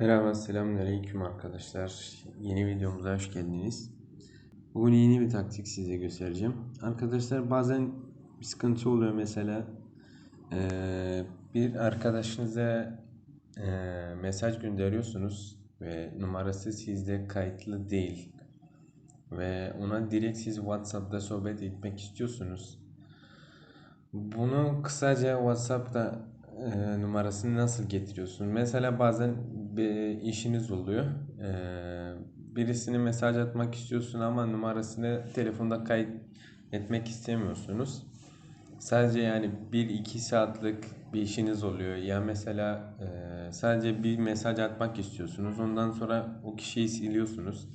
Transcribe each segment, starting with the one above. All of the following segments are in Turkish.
Merhaba, selamünaleyküm arkadaşlar. Yeni videomuza hoş geldiniz. Bugün yeni bir taktik size göstereceğim. Arkadaşlar bazen bir sıkıntı oluyor mesela. eee, bir arkadaşınıza eee, mesaj gönderiyorsunuz ve numarası sizde kayıtlı değil. Ve ona direkt siz WhatsApp'ta sohbet etmek istiyorsunuz. Bunu kısaca WhatsApp'ta numarasını nasıl getiriyorsun? Mesela bazen bir işiniz oluyor. Birisine mesaj atmak istiyorsun ama numarasını telefonda kayıt etmek istemiyorsunuz. Sadece yani 1-2 saatlik bir işiniz oluyor. Ya mesela sadece bir mesaj atmak istiyorsunuz. Ondan sonra o kişiyi siliyorsunuz.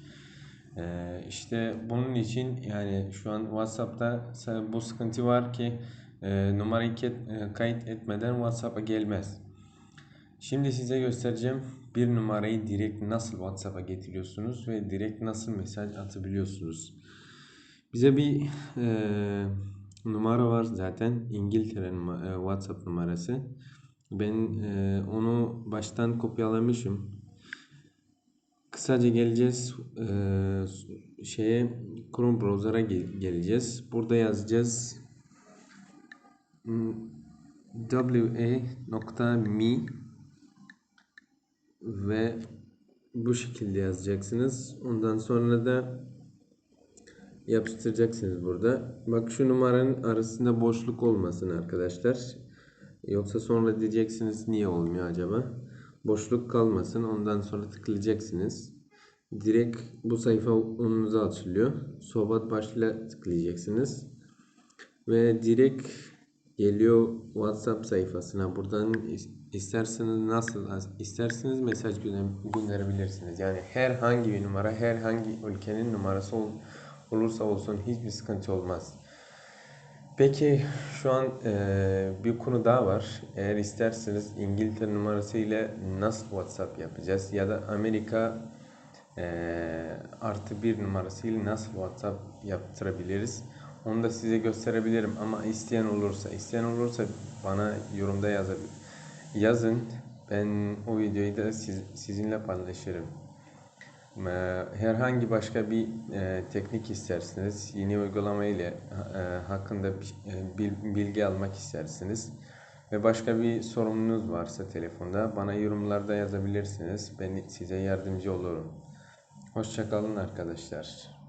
E, işte bunun için yani şu an WhatsApp'ta bu sıkıntı var ki e, numarayı e, kayıt etmeden WhatsApp'a gelmez. Şimdi size göstereceğim bir numarayı direkt nasıl WhatsApp'a getiriyorsunuz ve direkt nasıl mesaj atabiliyorsunuz. Bize bir e, numara var zaten İngiltere numa- e, WhatsApp numarası. Ben e, onu baştan kopyalamışım. Kısaca geleceğiz e, şeye Chrome browser'a gel- geleceğiz. Burada yazacağız wa.me ve bu şekilde yazacaksınız. Ondan sonra da yapıştıracaksınız burada. Bak şu numaranın arasında boşluk olmasın arkadaşlar. Yoksa sonra diyeceksiniz niye olmuyor acaba? Boşluk kalmasın. Ondan sonra tıklayacaksınız. Direkt bu sayfa önünüze açılıyor. Sohbet başla tıklayacaksınız. Ve direkt geliyor WhatsApp sayfasına. Buradan isterseniz nasıl isterseniz mesaj gönderebilirsiniz. Yani herhangi bir numara, herhangi ülkenin numarası ol, olursa olsun hiçbir sıkıntı olmaz. Peki şu an e, bir konu daha var. Eğer isterseniz İngiltere numarası ile nasıl WhatsApp yapacağız ya da Amerika e, artı bir numarası ile nasıl WhatsApp yaptırabiliriz? Onu da size gösterebilirim ama isteyen olursa, isteyen olursa bana yorumda yazabilir. Yazın. Ben o videoyu da siz, sizinle paylaşırım. Herhangi başka bir e, teknik isterseniz, yeni uygulama ile e, hakkında e, bilgi almak isterseniz ve başka bir sorununuz varsa telefonda bana yorumlarda yazabilirsiniz. Ben size yardımcı olurum. Hoşçakalın arkadaşlar.